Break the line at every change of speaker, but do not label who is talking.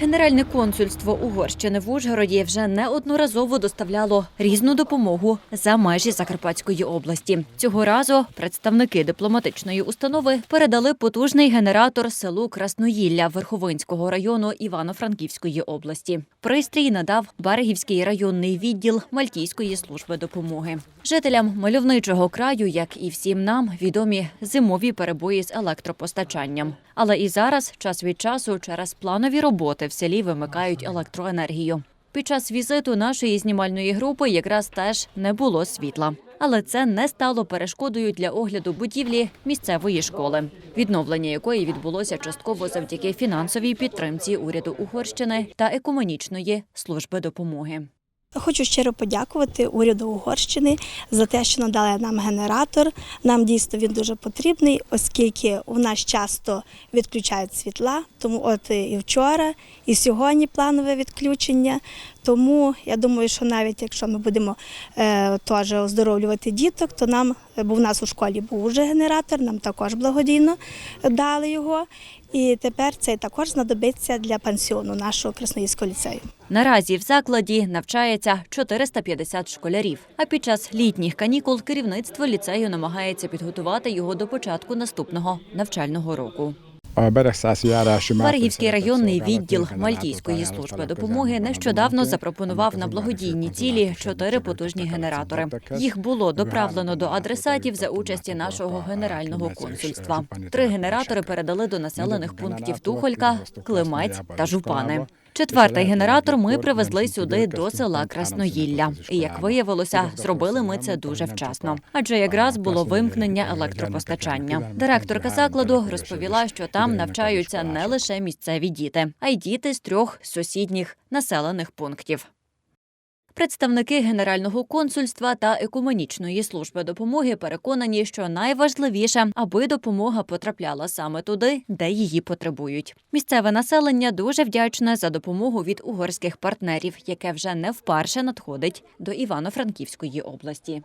Генеральне консульство Угорщини в Ужгороді вже неодноразово доставляло різну допомогу за межі Закарпатської області. Цього разу представники дипломатичної установи передали потужний генератор селу Красноїлля Верховинського району Івано-Франківської області. Пристрій надав Берегівський районний відділ Мальтійської служби допомоги. Жителям мальовничого краю, як і всім нам, відомі зимові перебої з електропостачанням. Але і зараз, час від часу, через планові роботи в селі вимикають електроенергію. Під час візиту нашої знімальної групи якраз теж не було світла. Але це не стало перешкодою для огляду будівлі місцевої школи, відновлення якої відбулося частково завдяки фінансовій підтримці уряду Угорщини та економічної служби допомоги.
Хочу щиро подякувати уряду Угорщини за те, що надали нам генератор. Нам дійсно він дуже потрібний, оскільки у нас часто відключають світла. Тому от і вчора, і сьогодні планове відключення. Тому я думаю, що навіть якщо ми будемо е, теж оздоровлювати діток, то нам, бо в нас у школі був уже генератор, нам також благодійно дали його. І тепер це також знадобиться для пансіону нашого Красноїльського ліцею.
Наразі в закладі навчається 450 школярів. А під час літніх канікул керівництво ліцею намагається підготувати його до початку наступного навчального року. Берегівський районний відділ Мальтійської служби допомоги нещодавно запропонував на благодійні цілі чотири потужні генератори. Їх було доправлено до адресатів за участі нашого генерального консульства. Три генератори передали до населених пунктів Тухолька, Климець та Жупани. Четвертий генератор ми привезли сюди до села Красноїлля. І як виявилося, зробили ми це дуже вчасно, адже якраз було вимкнення електропостачання. Директорка закладу розповіла, що там навчаються не лише місцеві діти, а й діти з трьох сусідніх населених пунктів. Представники Генерального консульства та екуменічної служби допомоги переконані, що найважливіше, аби допомога потрапляла саме туди, де її потребують. Місцеве населення дуже вдячне за допомогу від угорських партнерів, яке вже не вперше надходить до Івано-Франківської області.